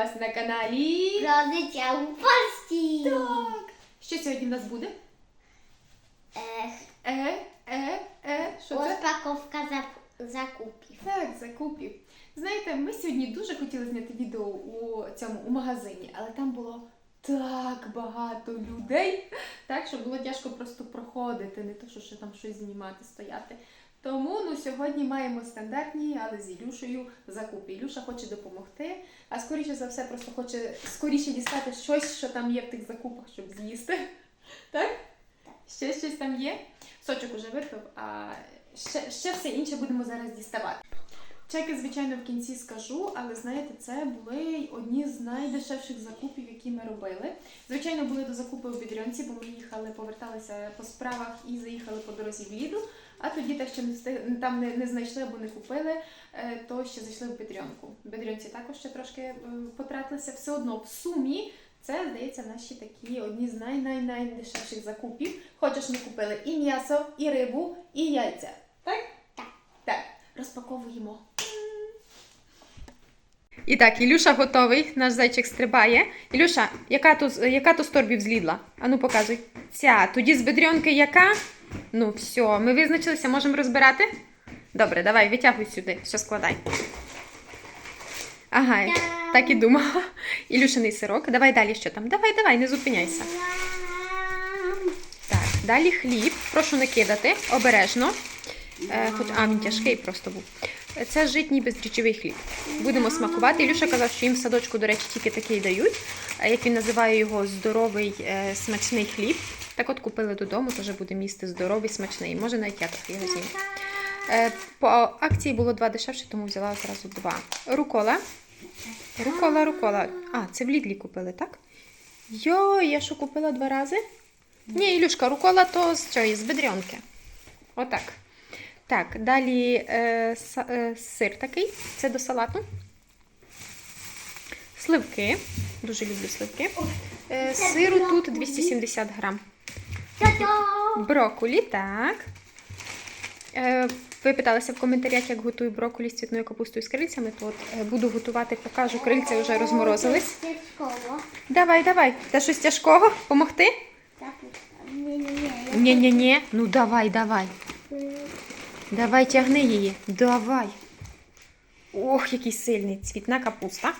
вас на каналі. Родиться у пасті. Так. Що сьогодні в нас буде? Ех, Е, е, е. Що це? розпаковка зап- закупів. Так, закупів. Знаєте, ми сьогодні дуже хотіли зняти відео у цьому у магазині, але там було так багато людей, так що було тяжко просто проходити, не то що ще там щось знімати, стояти. Тому ну, сьогодні маємо стандартні, але з Ілюшею закупи. Ілюша хоче допомогти, а скоріше за все просто хоче скоріше дістати щось, що там є в тих закупах, щоб з'їсти. Так? Ще щось там є. Сочок уже випив, а ще, ще все інше будемо зараз діставати. Чеки, звичайно, в кінці скажу, але знаєте, це були одні з найдешевших закупів, які ми робили. Звичайно, були до закупи у Бідрянці, бо ми їхали, поверталися по справах і заїхали по дорозі в Ліду. А тоді, так що не встиг, там не, не знайшли або не купили, е, то ще зайшли в Бідрянку. В Бідрянці також ще трошки е, потратилися. Все одно в сумі це, здається, наші такі одні з най-най-найдешевших закупів. Хочеш, ми купили і м'ясо, і рибу, і яйця. Так? Так. Так, розпаковуємо. І так, Ілюша готовий, наш зайчик стрибає. Ілюша, яка то, яка то з торбів злідла? Ану, показуй. Ця. Тоді з бедренки яка? Ну, все, ми визначилися, можемо розбирати? Добре, давай, витягуй сюди, все складай. Ага, так і думала. Ілюшиний сирок. Давай далі що там? Давай, давай, не зупиняйся. Так, далі хліб. Прошу не кидати, обережно. Е, хоч, а, він тяжкий просто був. Е, Це житній бездрічовий хліб. Будемо смакувати. Ілюша казав, що їм в садочку, до речі, тільки такий дають. Як він називає його здоровий е, смачний хліб. Так от купили додому, теж буде місти здоровий, смачний. Може навіть я трохи його з'їм. Е, По акції було два дешевше, тому взяла одразу два. Рукола. Рукола, рукола. А, це в Лідлі купили, так? Йо, я що купила два рази? Ні, Ілюшка, рукола то з чої? З бедренки. Отак. Так, далі е, са- е, сир такий. Це до салату. Сливки. Дуже люблю сливки. Е, сиру тут 270 грам. Та-дам! Так. Е, ви питалися в коментарях, як готую брокколі з цвітною капустою з крильцями. То от е, буду готувати, покажу. Крильця вже розморозились. Тяжкого. Давай, давай. Та щось тяжкого? Помогти? Ні-ні-ні. Ну давай, давай. Давай тягни її. Давай. Ох, який сильний. Цвітна капуста.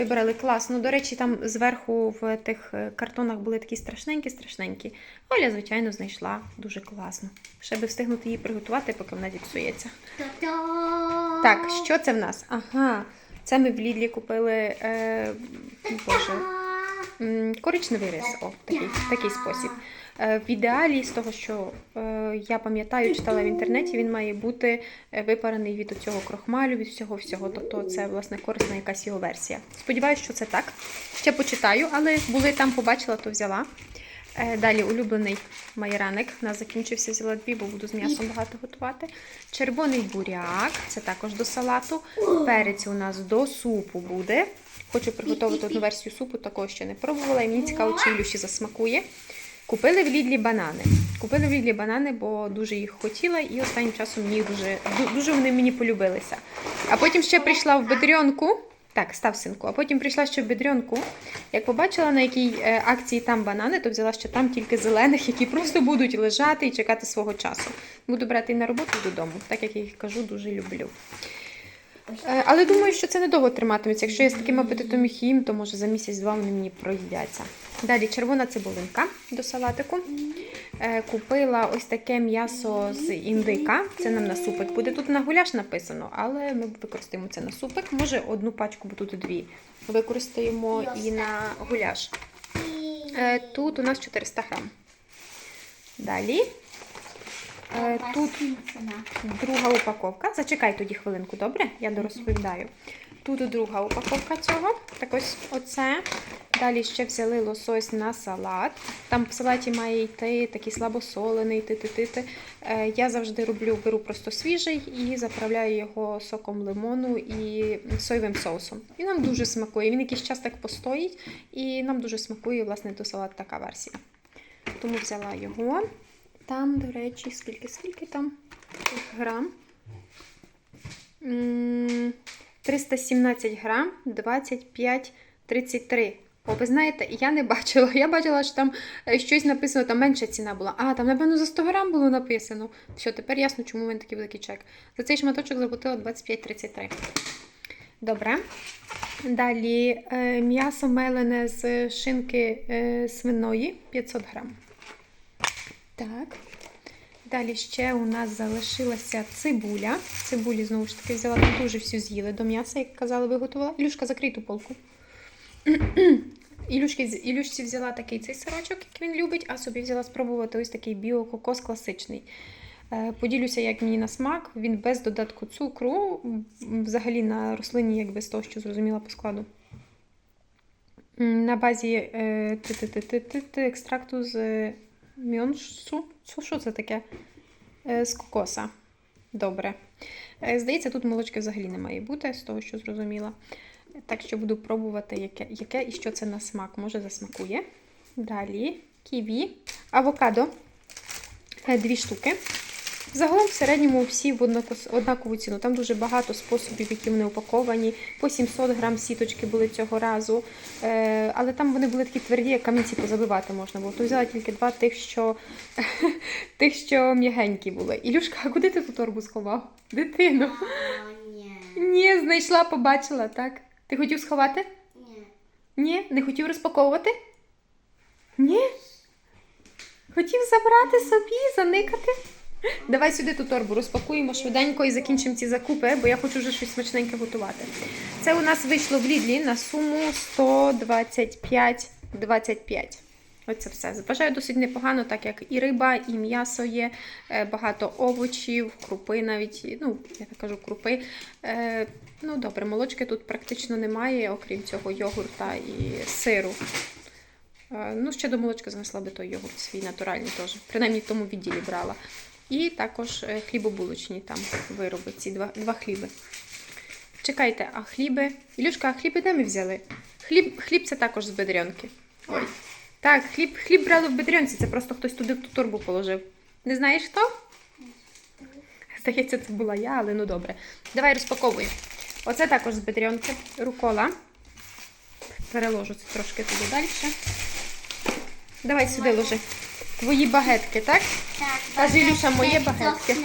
Вибрали класно. До речі, там зверху в тих е, картонах були такі страшненькі-страшненькі. Оля, звичайно, знайшла дуже класно. Ще би встигнути її приготувати, поки вона зіпсується. Та-дам! Так, що це в нас? Ага, це ми в Лідлі купили. Е, боже, коричневий рис. О, такий, такий спосіб. Е, В ідеалі, з того, що е, я пам'ятаю, читала в інтернеті, він має бути е, випарений від цього крохмалю, від всього всього. Тобто це власне корисна якась його версія. Сподіваюсь, що це так. Ще почитаю, але були там, побачила, то взяла. Далі улюблений майраник. У нас закінчився, взяла дві, бо буду з м'ясом багато готувати. Червоний буряк, це також до салату. Перець у нас до супу буде. Хочу приготувати одну версію супу, такого ще не пробувала, і мені цікаво, чи Ілюші засмакує. Купили в Лідлі банани. Купили в Лідлі банани, бо дуже їх хотіла, і останнім часом мені дуже, дуже вони мені полюбилися. А потім ще прийшла в Бедрьонку. Так, став синку. А потім прийшла ще в Бедрьонку. Як побачила, на якій е, акції там банани, то взяла, що там тільки зелених, які просто будуть лежати і чекати свого часу. Буду брати і на роботу додому, так як я їх кажу, дуже люблю. Е, Але думаю, що це недовго триматиметься. Якщо я з таким апетитом їм, то може за місяць-два вони мені проїдяться. Далі червона цибулинка до салатику. Е, Купила ось таке м'ясо з індика. Це нам на супик буде. Тут на гуляш написано, але ми використаємо це на супик. Може одну пачку, бо тут дві. Використаємо і на гуляш. Е, Тут у нас 400 грам. Далі. Е, Тут Друга упаковка. Зачекай тоді хвилинку, добре? Я дорозповідаю. Тут друга упаковка цього. Так ось оце. Далі ще взяли лосось на салат. Там в салаті має йти такий слабосолений, ти-ти-ти-ти. Е, Я завжди роблю, беру просто свіжий і заправляю його соком лимону і соєвим соусом. І нам дуже смакує. Він якийсь час так постоїть, і нам дуже смакує, власне, до салат така версія. Тому взяла його. Там, до речі, скільки, скільки там грам? М, 317 грам 25,33. О, ви знаєте, я не бачила. Я бачила, що там е, щось написано, там менша ціна була. А, там, напевно, за 100 грам було написано. Все, тепер ясно, чому в мене такий великий чек. За цей шматочок заплатила 25,33. Добре. Далі е, м'ясо мелене з шинки е, свиної 500 грам. Так. Далі ще у нас залишилася цибуля. Цибулі, знову ж таки, взяла там дуже всю з'їли до м'яса, як казали, виготувала. Ілюшка, закрий ту полку. Ілюшки, Ілюшці взяла такий цей сирочок, як він любить, а собі взяла спробувати ось такий біококос класичний. Е, Поділюся, як мені на смак. Він без додатку цукру, взагалі на рослині, як без того, що зрозуміла по складу. На базі е, екстракту з мьонсу. Що, це таке? Е, З кокоса. Добре. Е, Здається, тут молочки взагалі не має бути, з того, що зрозуміла. Так що буду пробувати, яке, яке і що це на смак. Може засмакує. Далі ківі, авокадо. Е, Дві штуки. Загалом в середньому всі в однакову ціну. Там дуже багато способів, які вони упаковані. По 700 грам сіточки були цього разу. Е, але там вони були такі тверді, як камінці позабивати можна було. То взяла тільки два тих, що, тих, що м'ягенькі були. Ілюшка, а куди ти ту торбу сховав? Дитину. Ні. Ні, знайшла, побачила, так. Ти хотів сховати? Ні. Ні? Не хотів розпаковувати? Ні? Хотів забрати собі, заникати? Давай сюди ту торбу розпакуємо швиденько і закінчимо ці закупи, бо я хочу вже щось смачненьке готувати. Це у нас вийшло в Лідлі на суму 125,25. Оце все. Вважаю досить непогано, так як і риба, і м'ясо є, е, багато овочів, крупи навіть, ну, я так кажу, крупи. Е, Ну, добре, молочки тут практично немає, окрім цього йогурта і сиру. Е, Ну, ще до молочка занесла би той йогурт свій натуральний теж. Принаймні в тому відділі брала. І також е, хлібобулочні там вироби, ці два, два хліби. Чекайте, а хліби. Ілюшка, а хліби де ми взяли? Хліб, хліб це також з бедрянки. Ой. Так, хліб, хліб брали в бедрянці, це просто хтось туди в ту торбу положив. Не знаєш хто? Здається, це була я, але ну добре. Давай розпаковуй. Оце також з бедрянки. Рукола. Переложу це трошки туди далі. Давай сюди ложи. Твої багетки, так? Так, Каже, Ілюша, моє багетки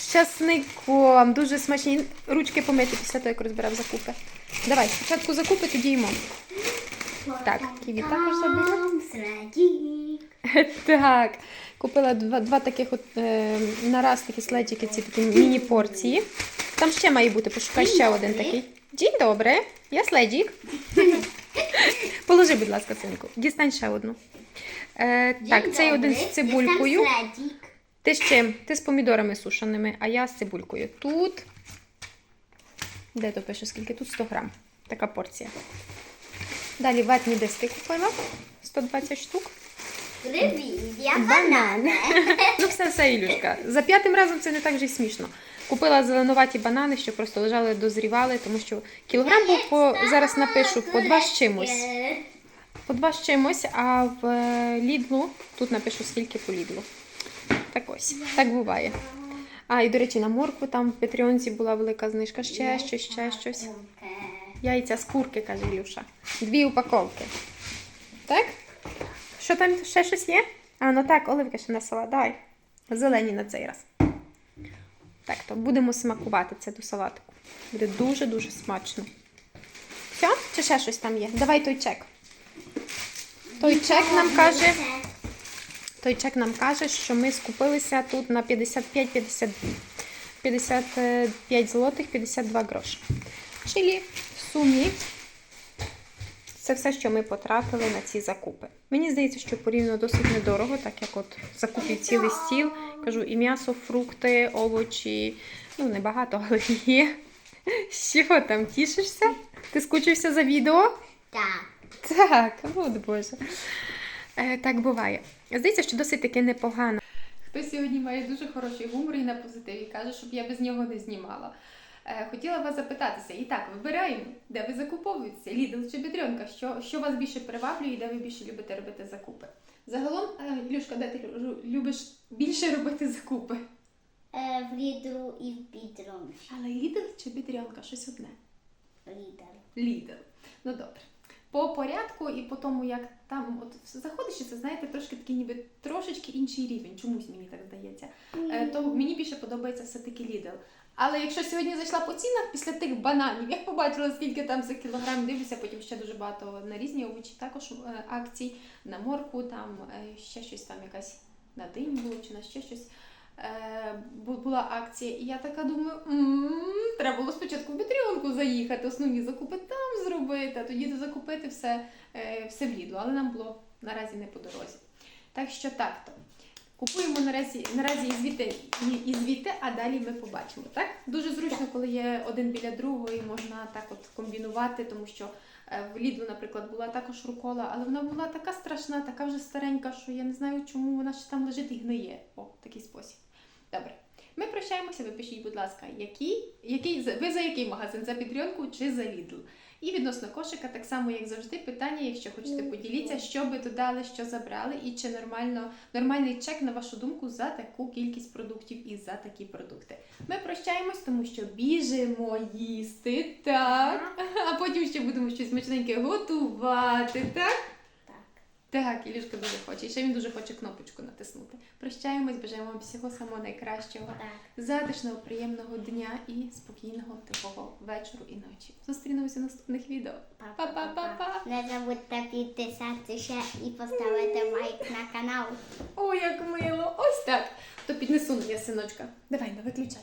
з часником. Дуже смачні. Ручки помити після того, як розбирав закупи. Давай, спочатку закупи, тоді їмо. Так, ківі також. Там Так, купила два, два таких от е, нараз такі следіки, ці такі міні-порції. Там ще має бути, пошукай ще один такий. Дінь добре, я следік. Положи, будь ласка, синку. Дістань ще одну. Е, так, цей один з цибулькою. Ти з чим? Ти з помідорами сушеними, а я з цибулькою. Тут. Де то пише, скільки? Тут 100 грам. Така порція. Далі ватні диски купила. 120 штук. Привіт, я банан. Ну, все, все, Ілюшка. За п'ятим разом це не так вже й смішно. Купила зеленуваті банани, що просто лежали, дозрівали, тому що кілограм був по зараз напишу по два з чимось. По два з чимось, а в е, Лідлу тут напишу скільки по Лідлу. Так ось, так буває. А, і до речі, на моркву там в Петріонці була велика знижка, ще щось, ще щось. Яйця з курки, каже Ілюша. Дві упаковки. Так? Що там ще щось є? А, ну так, оливки ще на салат. Давай. Зелені на цей раз. Так, будемо смакувати це до салатику. Буде дуже-дуже смачно. Все? Чи ще щось там є? Давай той чек. Той чек нам каже. Той чек нам каже, що ми скупилися тут на 55 50, 55 злотих, 52 гроші. Чилі в сумі це все, що ми потратили на ці закупи. Мені здається, що порівняно досить недорого, так як от закупів цілий стіл. Кажу, і м'ясо, фрукти, овочі. Ну, небагато, але є. Що там, тішишся? Ти скучився за відео? Так. Так, от Боже. Е, так буває. Здається, що досить таки непогано. Хтось сьогодні має дуже хороший гумор і на позитиві каже, щоб я без нього не знімала. Е, хотіла вас запитатися. І так, вибираємо, де ви закуповуєтеся, Лідл чи Бідренка, що, що вас більше приваблює і де ви більше любите робити закупи. Загалом, е, Ілюшка, де ти любиш більше робити закупи? Е, в Лідру і в Бідрунці. Але Лідл чи Бідрянка? Щось одне. Лідер. Лідл. Ну добре. По порядку і по тому, як там от заходиш, і це знаєте, трошки такий ніби трошечки інший рівень, чомусь мені так здається. Е, то мені більше подобається все-таки Lidl. Але якщо сьогодні зайшла по цінах після тих бананів, я побачила, скільки там за кілограм дивлюся, потім ще дуже багато на різні овочі, також е, акцій, на морку, там е, ще щось там якась на динь було чи на ще щось. Е, була акція, і я така думаю, «М, треба було спочатку в Бітріонку заїхати, основні закупи там зробити, а тоді закупити все, все в Лідлу, але нам було наразі не по дорозі. Так що так то. Купуємо наразі, наразі і звідти, і, звідти, а далі ми побачимо. Так? Дуже зручно, коли є один біля другого, і можна так от комбінувати, тому що е, в Лідлу, наприклад, була також рукола, але вона була така страшна, така вже старенька, що я не знаю, чому вона ще там лежить і гниє. О, такий спосіб. Добре. Ми прощаємося, ви пишіть, будь ласка, який, який, ви за який магазин? За Підріонку чи за Лідл? І відносно кошика, так само, як завжди, питання, якщо хочете, поділіться, що би додали, що забрали, і чи нормально, нормальний чек, на вашу думку, за таку кількість продуктів і за такі продукти. Ми прощаємось, тому що біжимо їсти, так, а потім ще будемо щось смачненьке готувати, так? Так. Ілюшка дуже хоче. І ще він дуже хоче кнопочку натиснути. Прощаємось, бажаємо вам всього самого найкращого, Так. затишного, приємного дня і спокійного, тихого вечору і ночі. Зустрінемося в наступних відео. Па-па-па-па! Не забудьте підписатися і поставити лайк на канал. О, як мило! Ось так. То піднесу я синочка. Давай, не виключай.